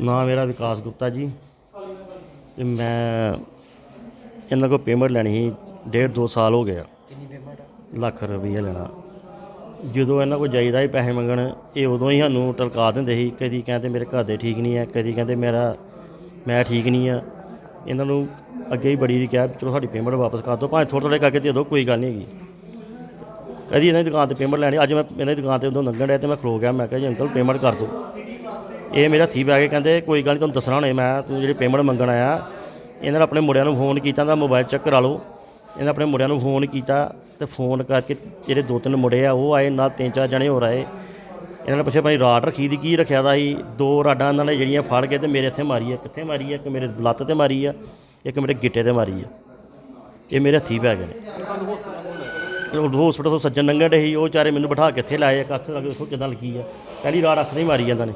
ਨਾਂ ਮੇਰਾ ਵਿਕਾਸ ਗੁਪਤਾ ਜੀ। ਤੇ ਮੈਂ ਇਹਨਾਂ ਕੋਲ ਪੇਮੈਂਟ ਲੈਣੀ ਸੀ ਡੇਢ ਦੋ ਸਾਲ ਹੋ ਗਏ ਆ। ਕਿੰਨੀ ਪੇਮੈਂਟ ਲੱਖ ਰੁਪਈਆ ਲੈਣਾ। ਜਦੋਂ ਇਹਨਾਂ ਕੋਲ ਜਾਈਦਾ ਸੀ ਪੈਸੇ ਮੰਗਣ ਇਹ ਉਦੋਂ ਹੀ ਸਾਨੂੰ ਟਲਕਾ ਦਿੰਦੇ ਸੀ ਕਦੀ ਕਹਿੰਦੇ ਮੇਰੇ ਘਰ ਦੇ ਠੀਕ ਨਹੀਂ ਹੈ ਕਦੀ ਕਹਿੰਦੇ ਮੇਰਾ ਮੈਂ ਠੀਕ ਨਹੀਂ ਆ। ਇਹਨਾਂ ਨੂੰ ਅੱਗੇ ਹੀ ਬੜੀ ਕਿਹਾ ਵੀ ਚਲੋ ਸਾਡੀ ਪੇਮੈਂਟ ਵਾਪਸ ਕਰ ਦਿਓ ਭਾਵੇਂ ਥੋੜ੍ਹੇ ਥੋੜ੍ਹੇ ਕਰਕੇ ਦੇ ਦਿਓ ਕੋਈ ਗੱਲ ਨਹੀਂ ਹੈਗੀ। ਕਦੀ ਇਹਨਾਂ ਦੀ ਦੁਕਾਨ ਤੇ ਪੇਮੈਂਟ ਲੈਣੀ ਅੱਜ ਮੈਂ ਇਹਨਾਂ ਦੀ ਦੁਕਾਨ ਤੇ ਉਦੋਂ ਲੰਘਣ ਡਿਆ ਤੇ ਮੈਂ ਖਲੋ ਗਿਆ ਮੈਂ ਕਿਹਾ ਜੀ ਅੰਕਲ ਪੇਮੈਂਟ ਕਰ ਦਿਓ। ਇਹ ਮੇਰਾ ਹੱਥੀ ਪੈ ਕੇ ਕਹਿੰਦੇ, ਕੋਈ ਗੱਲ ਨਹੀਂ ਤੁਹਾਨੂੰ ਦੱਸਣਾ ਹੁਣੇ ਮੈਂ, ਤੂੰ ਜਿਹੜੀ ਪੇਮੈਂਟ ਮੰਗਣ ਆਇਆ, ਇਹਨਾਂ ਨੇ ਆਪਣੇ ਮੁੰਡਿਆਂ ਨੂੰ ਫੋਨ ਕੀਤਾ ਤਾਂ ਮੋਬਾਈਲ ਚੈੱਕ ਕਰਾ ਲਓ। ਇਹਨਾਂ ਆਪਣੇ ਮੁੰਡਿਆਂ ਨੂੰ ਫੋਨ ਕੀਤਾ ਤੇ ਫੋਨ ਕਰਕੇ ਜਿਹੜੇ ਦੋ ਤਿੰਨ ਮੁੰਡੇ ਆ, ਉਹ ਆਏ, ਨਾਲ ਤਿੰਨ ਚਾਰ ਜਣੇ ਹੋਰ ਆਏ। ਇਹਨਾਂ ਨੇ ਪੁੱਛਿਆ, ਭਾਈ ਰਾਡ ਰੱਖੀ ਦੀ, ਕੀ ਰੱਖਿਆ ਦਾ ਸੀ? ਦੋ ਰਾਡਾਂ ਇਹਨਾਂ ਨੇ ਜਿਹੜੀਆਂ ਫੜ ਕੇ ਤੇ ਮੇਰੇ ਇੱਥੇ ਮਾਰੀ ਆ। ਕਿੱਥੇ ਮਾਰੀ ਆ? ਇੱਕ ਮੇਰੇ ਲੱਤ ਤੇ ਮਾਰੀ ਆ, ਇੱਕ ਮੇਰੇ ਗਿੱਟੇ ਤੇ ਮਾਰੀ ਆ। ਇਹ ਮੇਰੇ ਹੱਥੀ ਪੈ ਗਏ ਨੇ। ਹਸਪੀਟਲ ਤੋਂ ਸੱਜਣ ਲੰਘਣ ਡੇ ਸੀ, ਉਹ ਚਾਰੇ ਮੈਨੂੰ ਬਿਠਾ ਕੇ ਇੱਥੇ ਲਾਏ ਕੱਖ ਅੱਖ ਲੱਗ ਦੇਖੋ ਕਿਦਾਂ ਲੱਗੀ ਆ। ਪਹਿਲੀ ਰਾੜ ਅੱਖ ਨਹੀਂ ਮਾਰੀ ਜਾਂਦਾ ਨੇ।